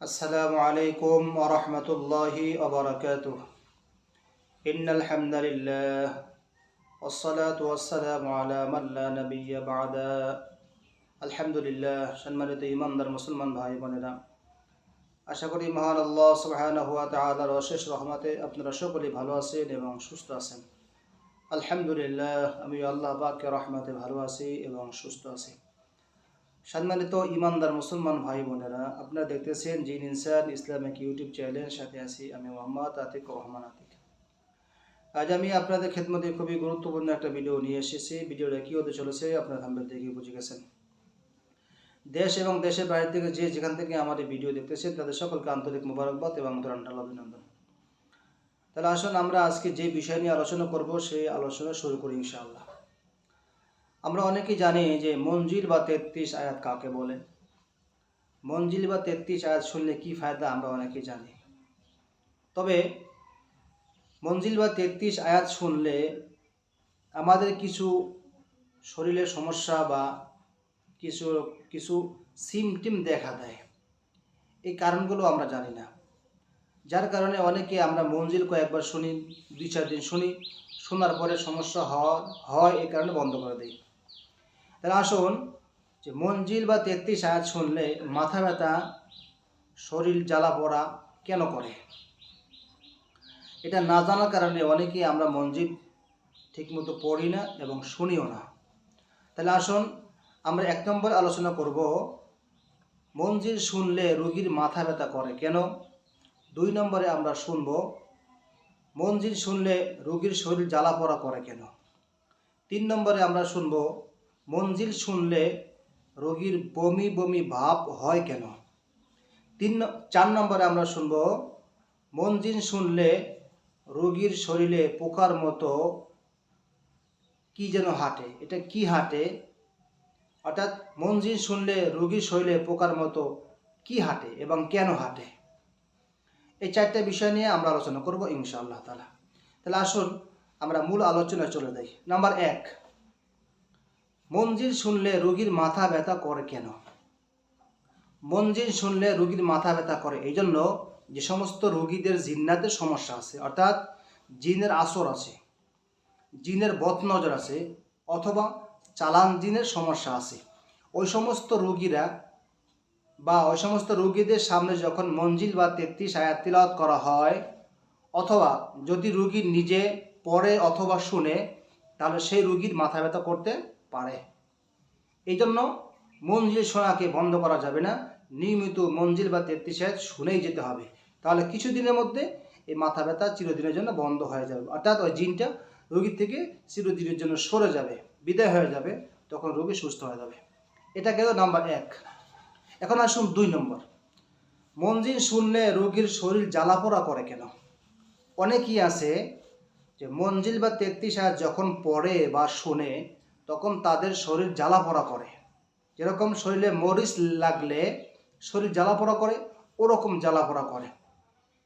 السلام عليكم ورحمة الله وبركاته إن الحمد لله والصلاة والسلام على من لا نبي بعد الحمد لله সম্মানিত ইমানদার মুসলমান ভাই বোনেরা আশা করি মহান আল্লাহ সুবহানাহু ওয়া তাআলার অশেষ রহমতে আপনারা সকলেই ভালো আছেন এবং সুস্থ আছেন আলহামদুলিল্লাহ আমি আল্লাহ পাকের রহমতে ভালো আছি এবং সুস্থ আছি সম্মানিত ইমানদার মুসলমান ভাই বোনেরা, আপনারা দেখতেছেন জিন ইনসান ইসলামিক ইউটিউব চ্যানেলের সাথে আছি আমি মোহাম্মদ আতিক রহমান আতিক। আজ আমি আপনাদের খেদমতে খুবই গুরুত্বপূর্ণ একটা ভিডিও নিয়ে এসেছি। ভিডিওটা কী হতে চলেছে আপনারা থাম্বেল থেকে বুঝে গেছেন। দেশ এবং দেশের বাইরে থেকে যে যেখান থেকে আমাদের ভিডিও দেখতেছেন, তাদের সকলকে আন্তরিক মোবারকবাদ এবং দরান্টাল অভিনন্দন। তাহলে আসুন আমরা আজকে যে বিষয় নিয়ে আলোচনা করব, সেই আলোচনা শুরু করি ইনশাআল্লাহ। আমরা অনেকেই জানি যে মঞ্জিল বা তেত্রিশ আয়াত কাকে বলে? মঞ্জিল বা তেত্রিশ আয়াত শুনলে কি ফায়দা আমরা অনেকেই জানি। তবে মঞ্জিল বা তেত্রিশ আয়াত শুনলে আমাদের কিছু শরীরের সমস্যা বা কিছু কিছু সিমটিম দেখা দেয়। এই কারণগুলো আমরা জানি না। যার কারণে অনেকে আমরা মঞ্জিল কয়েকবার শুনি, দুই চার দিন শুনি, শোনার পরে সমস্যা হয় হয় এই কারণে বন্ধ করে দিই। তাহলে আসুন, যে মঞ্জিল বা তেত্রিশ আয়াত শুনলে মাথা ব্যথা, শরীর জ্বালা পড়া কেন করে? এটা না জানার কারণে অনেকেই আমরা মঞ্জিল ঠিকমতো পড়ি না এবং শুনিও না। তাহলে আসুন, আমরা এক নম্বর আলোচনা করব, মঞ্জিল শুনলে রোগীর মাথা ব্যথা করে কেন? দুই নম্বরে আমরা শুনব, মঞ্জিল শুনলে রোগীর শরীর জ্বালা পড়া করে কেন? তিন নম্বরে আমরা শুনব মঞ্জিল শুনলে রোগীর বমি বমি ভাব হয় কেন? তিন চার নম্বরে আমরা শুনব, মঞ্জিল শুনলে রোগীর শরীরে পোকার মতো কি যেন হাঁটে, এটা কি হাঁটে? অর্থাৎ মঞ্জিল শুনলে রোগীর শরীরে পোকার মতো কি হাঁটে এবং কেন হাঁটে? এই চারটা বিষয় নিয়ে আমরা আলোচনা করব ইনশাআল্লাহ তালা তাহলে আসুন, আমরা মূল আলোচনায় চলে যাই। নাম্বার এক মঞ্জিল শুনলে রোগীর মাথা ব্যথা করে কেন? মঞ্জিল শুনলে রোগীর মাথা ব্যথা করে। এই জন্য যে সমস্ত রোগীদের জিন্নাতের সমস্যা আছে, অর্থাৎ জিনের আসর আছে, জিনের বদনজর আছে, অথবা চালান জিনের সমস্যা আছে, ওই সমস্ত রোগীরা বা ওই সমস্ত রোগীদের সামনে যখন মঞ্জিল বা তেত্রিশ আয়াত তিলাওয়াত করা হয়, অথবা যদি রুগী নিজে পড়ে অথবা শুনে, তাহলে সেই রুগীর মাথা ব্যথা করতে পারে। এই জন্য মঞ্জিল শোনাকে বন্ধ করা যাবে না। নিয়মিত মঞ্জিল বা তেত্রিশ আয়াত শুনেই যেতে হবে। তাহলে কিছুদিনের মধ্যে এই মাথা ব্যথা চিরদিনের জন্য বন্ধ হয়ে যাবে। অর্থাৎ ওই জিনটা রোগীর থেকে চিরদিনের জন্য সরে যাবে, বিদায় হয়ে যাবে, তখন রোগী সুস্থ হয়ে যাবে। এটা গেল নাম্বার এক। এখন আসুন দুই নম্বর। মঞ্জিল শুনলে রোগীর শরীর জ্বালাপোড়া করে কেন? অনেকেই আছে যে মঞ্জিল বা তেত্রিশ যখন পড়ে বা শোনে তখন তাদের শরীর জ্বালাপোড়া করে। যেরকম শরীরে মরিচ লাগলে শরীর জ্বালাপোড়া করে, ওরকম জ্বালাপোড়া করে।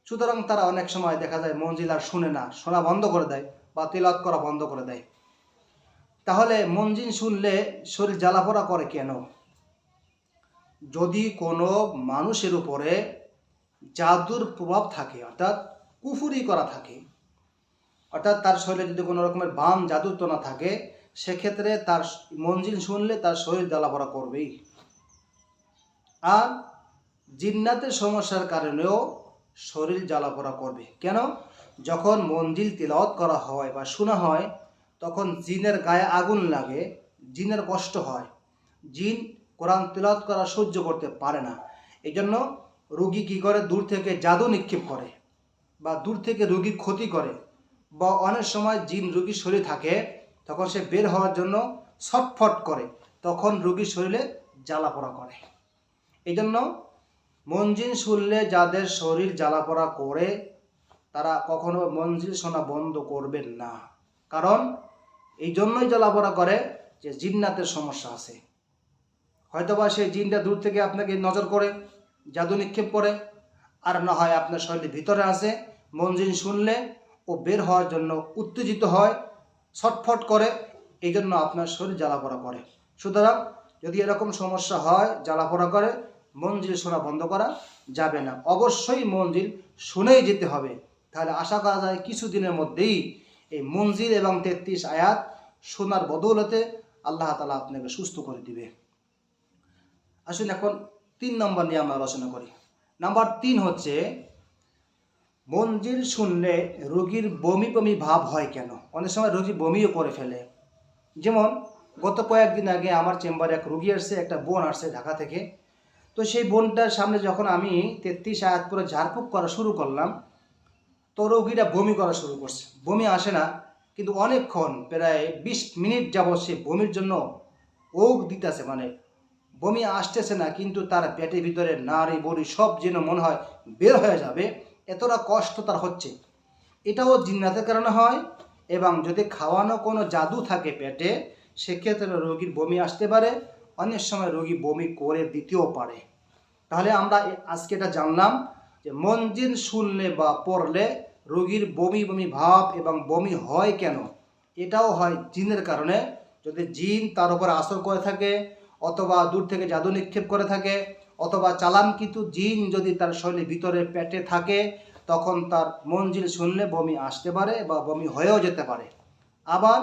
সুতরাং তারা অনেক সময় দেখা যায় মঞ্জিল আর শুনে না, শোনা বন্ধ করে দেয় বা তিলাত করা বন্ধ করে দেয়। তাহলে মঞ্জিল শুনলে শরীর জ্বালাপোড়া করে কেন? যদি কোনো মানুষের উপরে জাদুর প্রভাব থাকে, অর্থাৎ কুফুরি করা থাকে, অর্থাৎ তার শরীরে যদি কোনো রকমের বাম জাদুত্ব না থাকে সেক্ষেত্রে তার মঞ্জিল শুনলে তার শরীর জ্বালাপড়া করবেই। আর জিন্নাতের সমস্যার কারণেও শরীর জ্বালাপড়া করবে। কেন? যখন মঞ্জিল তিলাওয়াত করা হয় বা শোনা হয়, তখন জিনের গায়ে আগুন লাগে, জিনের কষ্ট হয়। জিন কোরআন তিলাওয়াত করা সহ্য করতে পারে না। এই জন্য রুগী কী করে? দূর থেকে জাদু নিক্ষেপ করে বা দূর থেকে রুগী ক্ষতি করে। বা অনেক সময় জিন রুগীর শরীরে থাকে তখন সে বের হওয়ার জন্য ছটফট করে। তখন রুগীর শরীরে জ্বালাপোড়া করে। এই জন্য মঞ্জিল শুনলে যাদের শরীর জ্বালাপোড়া করে, তারা কখনো মঞ্জিল শোনা বন্ধ করবেন না। কারণ এই জন্যই জ্বালাপোড়া করে যে জিন্নাতের সমস্যা আছে। হয়তোবা সেই জিনটা দূর থেকে আপনাকে নজর করে, জাদু নিক্ষেপ করে, আর না হয় আপনার শরীরের ভিতরে আছে। মঞ্জিল শুনলে ও বের হওয়ার জন্য উত্তেজিত হয় ছটফট করে এই জন্য আপনার শরীর জ্বালাপোড়া করে। সুতরাং যদি এরকম সমস্যা হয় জ্বালাপোড়া করে, মঞ্জিল শোনা বন্ধ করা যাবে না। অবশ্যই মঞ্জিল শুনেই যেতে হবে। তাহলে আশা করা যায় কিছুদিনের মধ্যেই এই মঞ্জিল এবং তেত্রিশ আয়াত শোনার বদৌলতে আল্লাহ তালা আপনাকে সুস্থ করে দিবে। আসুন এখন তিন নম্বর নিয়ে আমরা আলোচনা করি। নাম্বার তিন হচ্ছে মঞ্জিল শুনলে রোগীর বমি বমি ভাব হয় কেন? অনেক সময় রোগী বমিও করে ফেলে। যেমন, গত কয়েকদিন আগে আমার চেম্বারে এক রুগী আসছে, একটা বোন আসছে ঢাকা থেকে। তো সেই বোনটার সামনে যখন আমি তেত্রিশ আয়াত করে ঝাড়ফুঁক করা শুরু করলাম, তো রোগীটা বমি করা শুরু করছে। বমি আসে না, কিন্তু অনেকক্ষণ, প্রায় বিশ মিনিট যাবৎ সে বমির জন্য ওক দিতেছে মানে বমি আসতেছে না, কিন্তু তার পেটের ভিতরে নাড়ি বড়ি সব যেন মনে হয় বের হয়ে যাবে। এতটা কষ্ট তার হচ্ছে। এটাও জিন্নাতের কারণে হয় এবং যদি খাওয়ানো কোনো জাদু থাকে পেটে, সেক্ষেত্রে রোগীর বমি আসতে পারে, অনেক সময় রোগী বমি করে দিতেও পারে। তাহলে আমরা আজকে এটা জানলাম যে মঞ্জিল শুনলে বা পড়লে রোগীর বমি বমি ভাব এবং বমি হয় কেন? এটাও হয় জিনের কারণে। যদি জিন তার উপর আসর করে থাকে অথবা দূর থেকে জাদু নিক্ষেপ করে থাকে অথবা চালান কিন্তু জিন যদি তার শরীরের ভিতরে পেটে থাকে, তখন তার মঞ্জিল শুনলে বমি আসতে পারে বা বমি হয়েও যেতে পারে। আবার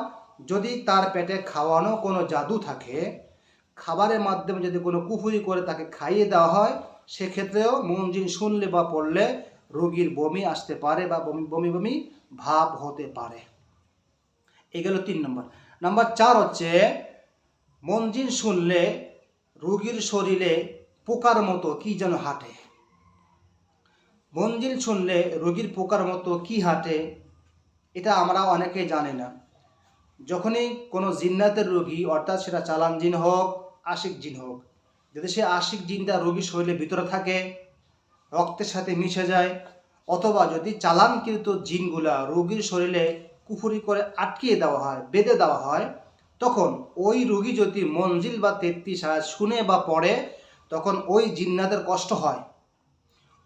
যদি তার পেটে খাওয়ানো কোনো জাদু থাকে, খাবারের মাধ্যমে যদি কোনো কুফুরি করে তাকে খাইয়ে দেওয়া হয়, সেক্ষেত্রেও মঞ্জিল শুনলে বা পড়লে রোগীর বমি আসতে পারে বা বমি বমি বমি ভাব হতে পারে। এই গেল তিন নম্বর। নাম্বার চার হচ্ছে, মঞ্জিল শুনলে রোগীর শরীরে পোকার মতো কি যেন হাঁটে। মঞ্জিল শুনলে রোগীর পোকার মতো কি হাঁটে, এটা আমরা অনেকেই জানি না। যখনই কোনো জিন্নাতের রোগী, অর্থাৎ সেটা চালান জিন হোক, আশিক জিন হোক, যদি সে আশিক জিনটা রোগীর শরীরে ভিতরে থাকে, রক্তের সাথে মিশে যায়, অথবা যদি চালানকৃত জিনগুলা রোগীর শরীরে কুফুরি করে আটকিয়ে দেওয়া হয়, বেঁধে দেওয়া হয়, তখন ওই রোগী যদি মঞ্জিল বা তেত্রিশ শুনে বা পড়ে তখন ওই জিন্নাদের কষ্ট হয়।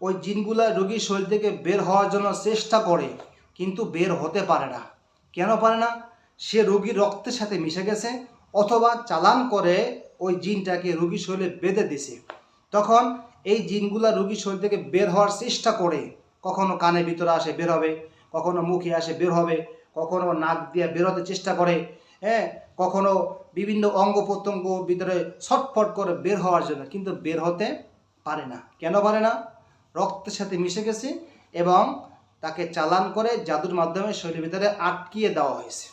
ওই জিনগুলা রোগীর শরীর থেকে বের হওয়ার জন্য চেষ্টা করে, কিন্তু বের হতে পারে না। কেন পারে না? সে রোগীর রক্তের সাথে মিশে গেছে, অথবা চালান করে ওই জিনটাকে রোগীর শরীরে বেঁধে দিছে। তখন এই জিনগুলা রোগীর শরীর থেকে বের হওয়ার চেষ্টা করে, কখনো কানে ভিতরে আসে বের হবে, কখনো মুখে আসে বের হবে, কখনো নাক দিয়ে বেরোতে চেষ্টা করে। হ্যাঁ কখনো বিভিন্ন অঙ্গ প্রত্যঙ্গ ভিতরে ছটফট করে বের হওয়ার জন্য, কিন্তু বের হতে পারে না। কেন পারে না? রক্তের সাথে মিশে গেছে এবং তাকে চালান করে জাদুর মাধ্যমে শরীরের ভিতরে আটকিয়ে দেওয়া হয়েছে।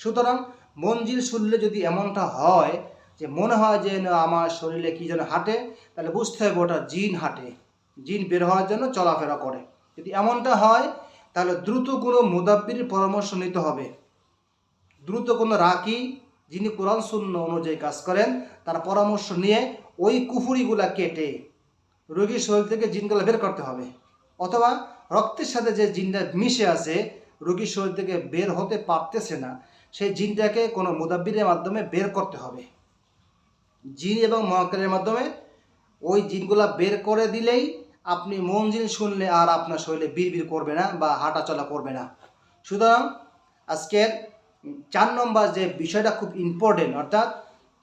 সুতরাং মঞ্জিল শুনলে যদি এমনটা হয় যে মনে হয় যে আমার শরীরে কি যেন হাঁটে, তাহলে বুঝতে হবে ওটা জিন হাঁটে। জিন বের হওয়ার জন্য চলাফেরা করে। যদি এমনটা হয়, তাহলে দ্রুত কোনো মুদাব্বির পরামর্শ নিতে হবে। দ্রুত কোনো রাকি যিনি কোরআন শূন্য অনুযায়ী কাজ করেন, তার পরামর্শ নিয়ে ওই কুফুরিগুলা কেটে রোগীর শরীর থেকে জিনগুলো বের করতে হবে। অথবা রক্তের সাথে যে জিনটা মিশে আছে, রোগীর শরীর থেকে বের হতে পারতেছে না, সেই জিনটাকে কোনো মুদাব্বিরের মাধ্যমে বের করতে হবে। জিন এবং মহাকারের মাধ্যমে ওই জিনগুলা বের করে দিলেই আপনি মঞ্জিল শুনলে আর আপনার শরীরে বিড় করবে না বা হাঁটাচলা করবে না। সুতরাং আজকের চার নম্বর যে বিষয়টা খুব ইম্পর্টেন্ট অর্থাৎ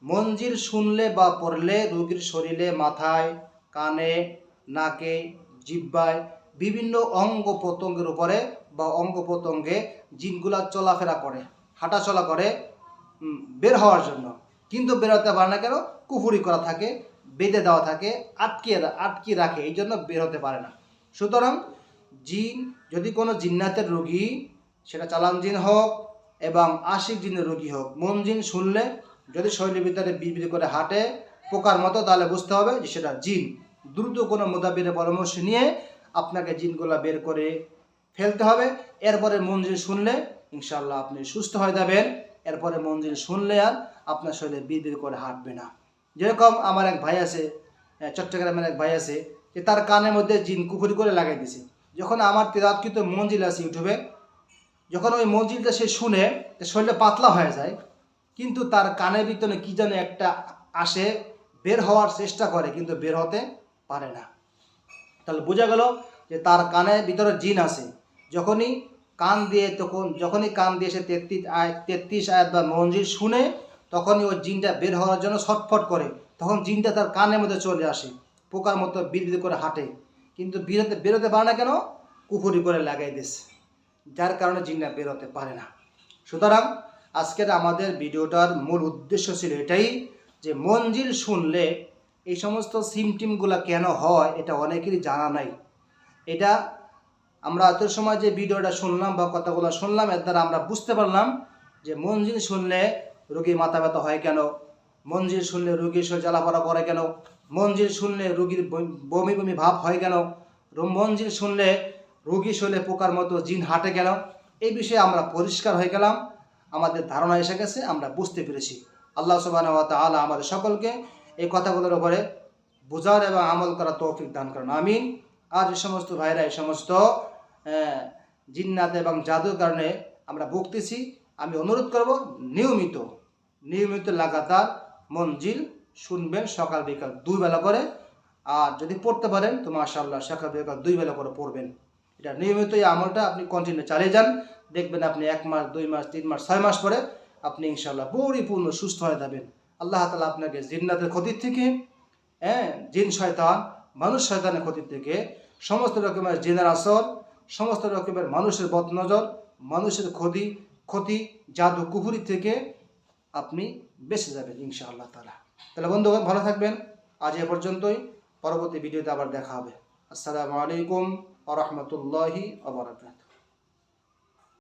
মঞ্জিল শুনলে বা পড়লে রোগীর শরীরে, মাথায়, কানে, নাকে, জিব্বায় বিভিন্ন অঙ্গ প্রত্যঙ্গের উপরে বা অঙ্গ প্রত্যঙ্গে জিনগুলা চলাফেরা করে, হাঁটাচলা করে বের হওয়ার জন্য। কিন্তু বেরোতে পারে না কেন? কুফুরি করা থাকে, বেঁধে দেওয়া থাকে, আটকিয়ে আটকিয়ে রাখে, এই জন্য বের হতে পারে না। সুতরাং জিন, যদি কোনো জিন্নাতের রোগী, সেটা চালান জিন হোক এবং আশিক জিনের রোগী হোক। মন জিন শুনলে যদি ভিতরে বিড়বিড় করে হাঁটে, পোকার মতো, তাহলে বুঝতে হবে যে সেটা জিন। দ্রুত কোনো মোদাবিরের পরামর্শ নিয়ে আপনাকে জিনগুলা বের করে ফেলতে হবে। এরপরে মন জিন শুনলে ইনশাল্লাহ আপনি সুস্থ হয়ে যাবেন। এরপরে মঞ্জিল শুনলে আর আপনার শরীরে বিড়বিড় করে হাঁটবে না। যেরকম আমার এক ভাই আছে চট্টগ্রামের এক ভাই আছে, যে তার কানের মধ্যে জিন কুকুরি করে লাগাই দিছে। যখন আমার তেরাতকৃত মঞ্জিল আছে ইউটিউবে যখন ওই মঞ্জিলটা সে শুনে শরীরটা পাতলা হয়ে যায়, কিন্তু তার কানের ভিতরে কি যেন একটা আসে, বের হওয়ার চেষ্টা করে, কিন্তু বের হতে পারে না। তাহলে বোঝা গেল যে তার কানের ভিতরে জিন আছে। যখনই কান দিয়ে তখন, যখনই কান দিয়ে সে তেত্রিশ আয় তেত্রিশ আয়াত বা মঞ্জিল শুনে তখনই ওই জিনটা বের হওয়ার জন্য ছটফট করে। তখন জিনটা তার কানের মধ্যে চলে আসে, পোকার মতো বিড়বিড় করে হাঁটে। কিন্তু বেরোতে বেরোতে পারে না কেন? কুফুরি করে লাগাই দিস যার কারণে জিন্না বেরোতে পারে না। সুতরাং আজকের আমাদের ভিডিওটার মূল উদ্দেশ্য ছিল এটাই যে মঞ্জিল শুনলে এই সমস্ত সিমটিমগুলো কেন হয় এটা অনেকেরই জানা নাই। এটা আমরা এত সময় যে ভিডিওটা শুনলাম বা কথাগুলো শুনলাম, এর দ্বারা আমরা বুঝতে পারলাম যে মঞ্জিল শুনলে রোগীর মাথা ব্যথা হয় কেন? মঞ্জিল শুনলে রোগীর শরীর জ্বালাপড়া করে কেন? মঞ্জিল শুনলে রোগীর বমি- বমি ভাব হয় কেন? মঞ্জিল শুনলে রোগী শরীরে পোকার মতো জিন হাঁটে কেন এই বিষয়ে আমরা পরিষ্কার হয়ে গেলাম। আমাদের ধারণা এসে গেছে, আমরা বুঝতে পেরেছি। আল্লাহ ওয়া আমাদের সকলকে এই কথাগুলোর উপরে বোঝার এবং আমল করার তৌফিক দান করেন। আমিন। আর যে সমস্ত ভাইরা, এই সমস্ত জিন্নাত এবং জাদুর কারণে আমরা ভুগতেছি। আমি অনুরোধ করব, নিয়মিত নিয়মিত লাগাতার মঞ্জিল শুনবেন সকাল বিকাল দুই বেলা করে। আর যদি পড়তে পারেন, তো মাশাআল্লাহ সকাল বিকাল দুই বেলা করে পড়বেন। এটা নিয়মিত এই আমলটা আপনি কন্টিনিউ চালিয়ে যান। দেখবেন আপনি এক মাস, দুই মাস, তিন মাস, ছয় মাস পরে আপনি ইনশাল্লাহ পরিপূর্ণ সুস্থ হয়ে যাবেন। আল্লাহ তালা আপনাকে জিন্নাতের ক্ষতির থেকে হ্যাঁ জিন শয়তান, মানুষ শয়তানের ক্ষতির থেকে সমস্ত রকমের জিনের আসর সমস্ত রকমের মানুষের বদনজর, মানুষের ক্ষতি ক্ষতি, জাদু কুহুরি থেকে আপনি বেঁচে যাবেন ইনশাআল্লাহ তালা তাহলে বন্ধুগণ, ভালো থাকবেন। আজ এ পর্যন্তই। পরবর্তী ভিডিওতে আবার দেখা হবে। আসসালামু আলাইকুম। ورحمة الله وبركاته.